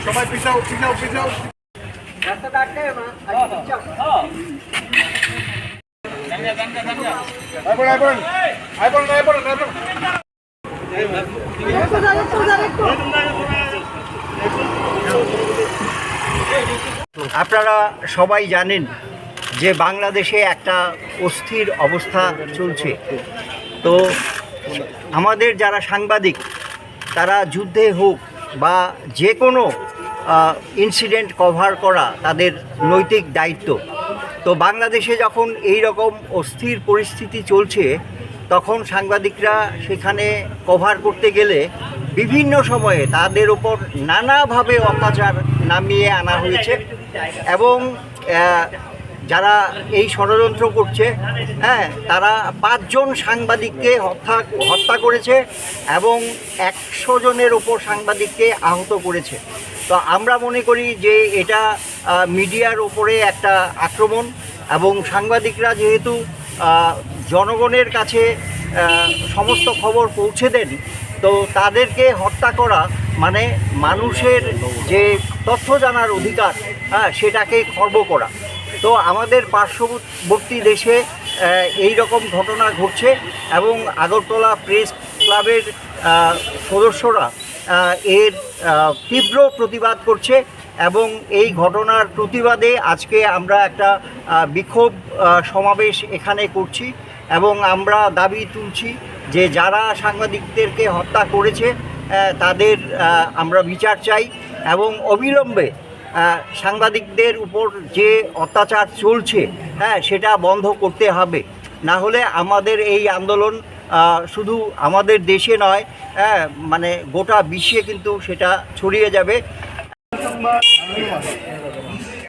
সবাই পিছাও পিছাও পিছাও আপনারা সবাই জানেন যে বাংলাদেশে একটা অস্থির অবস্থা চলছে। তো আমাদের যারা সাংবাদিক, তারা যুদ্ধে হোক বা যে কোনো ইনসিডেন্ট কভার করা তাদের নৈতিক দায়িত্ব। তো বাংলাদেশে যখন এই রকম অস্থির পরিস্থিতি চলছে, তখন সাংবাদিকরা সেখানে কভার করতে গেলে বিভিন্ন সময়ে তাদের ওপর নানাভাবে অত্যাচার নামিয়ে আনা হয়েছে এবং যারা এই ষড়যন্ত্র করছে হ্যাঁ তারা পাঁচজন সাংবাদিককে হত্যা হত্যা করেছে এবং একশো জনের ওপর সাংবাদিককে আহত করেছে। তো আমরা মনে করি যে এটা মিডিয়ার ওপরে একটা আক্রমণ এবং সাংবাদিকরা যেহেতু জনগণের কাছে সমস্ত খবর পৌঁছে দেন, তো তাদেরকে হত্যা করা মানে মানুষের যে তথ্য জানার অধিকার হ্যাঁ সেটাকে খর্ব করা। তো আমাদের পার্শ্ববর্তী দেশে এই রকম ঘটনা ঘটছে এবং আগরতলা প্রেস ক্লাবের সদস্যরা এর তীব্র প্রতিবাদ করছে এবং এই ঘটনার প্রতিবাদে আজকে আমরা একটা বিক্ষোভ সমাবেশ এখানে করছি এবং আমরা দাবি তুলছি যে যারা সাংবাদিকদেরকে হত্যা করেছে তাদের আমরা বিচার চাই এবং অবিলম্বে সাংবাদিকদের উপর যে অত্যাচার চলছে হ্যাঁ সেটা বন্ধ করতে হবে। না হলে আমাদের এই আন্দোলন শুধু আমাদের দেশে নয় হ্যাঁ মানে গোটা বিশ্বে কিন্তু সেটা ছড়িয়ে যাবে।